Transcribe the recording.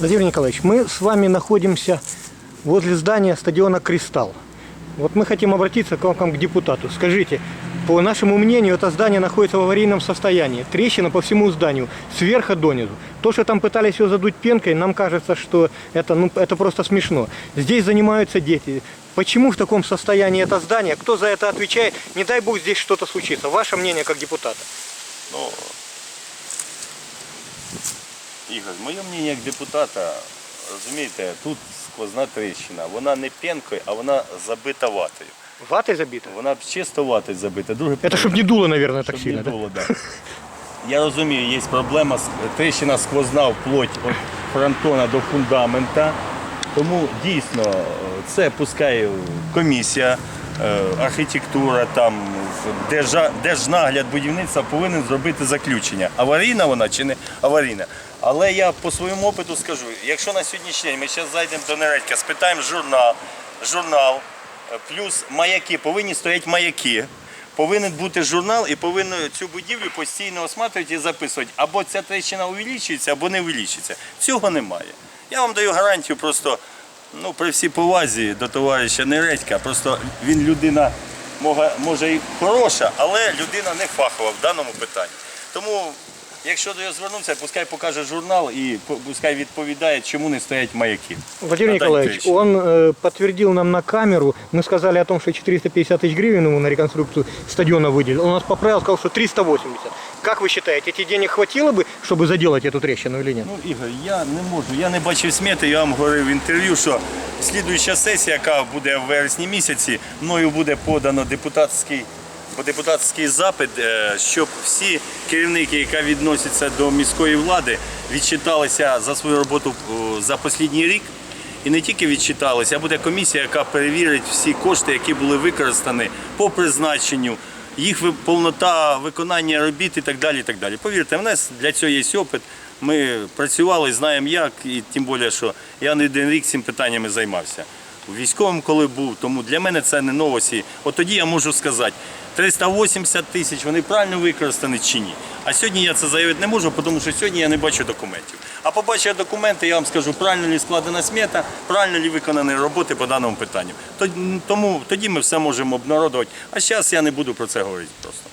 Владимир Николаевич, мы с вами находимся возле здания стадиона «Кристалл». Вот мы хотим обратиться к вам к депутату. Скажите, по нашему мнению, это здание находится в аварийном состоянии. Трещина по всему зданию, сверху донизу. То, что там пытались ее задуть пенкой, нам кажется, что это, ну, это просто смешно. Здесь занимаются дети. Почему в таком состоянии это здание? Кто за это отвечает? Не дай бог здесь что-то случится. Ваше мнение как депутата. Ну, Ігор, моє мнення як депутата, розумієте, тут сквозна тріщина. Вона не пенкою, а вона забита ватою. Ватой забито? Вона чисто ватою забита. Друге Это чтобы не дуло, наверное, так щоб сильно. не да? да. Я розумію, є проблема, з- тріщина сквозна вплоть від фронтона до фундамента. Тому дійсно е, це пускай комісія, архітектура, там, держнагляд будівництва повинен зробити заключення. Аварійна вона чи не аварійна. Але я по своєму опиту скажу, якщо на сьогоднішній день ми зараз зайдемо до Нередька, спитаємо журнал, журнал, е, плюс маяки, повинні стояти маяки. Повинен бути журнал і повинен цю будівлю постійно осматривати і записувати. Або ця тріщина увеличується, або не увеличується. Цього немає. Я вам даю гарантію просто, ну, при всій повазі до товариша Нередька, просто він людина може, і хороша, але людина не фахова в даному питанні. Тому, якщо до його звернутися, пускай покаже журнал і по- пускай відповідає, чому не стоять маяки. Владимир На Николаевич, трещине. он э, подтвердил нам на камеру, мы сказали о том, что 450 тысяч гривен ему на реконструкцию стадиона выделил. Он нас поправил, сказал, что 380. Как вы считаете, этих денег хватило бы, чтобы заделать эту трещину или нет? Ну, Ігор, я не можу. Я не бачив смети, я вам говорив в інтерв'ю, що слідуюча сесія, яка буде в вересні місяці, мною буде подано депутатський. депутатський запит, е, щоб всі керівники, які відносяться до міської влади, відчиталися за свою роботу за останній рік. І не тільки відчиталися, а буде комісія, яка перевірить всі кошти, які були використані по призначенню, їх повнота виконання робіт і так далі. І так далі. Повірте, в нас для цього є опит. Ми працювали, знаємо як, і тим більше, що я не один рік цим питаннями займався. У військовому, коли був, тому для мене це не новості. От тоді я можу сказати, 380 тисяч вони правильно використані чи ні. А сьогодні я це заявити не можу, тому що сьогодні я не бачу документів. А побачу я документи, я вам скажу, правильно ли складена смета, правильно ли виконані роботи по даному питанню. То- Тому тоді ми все можемо обнародувати. А зараз я не буду про це говорити просто.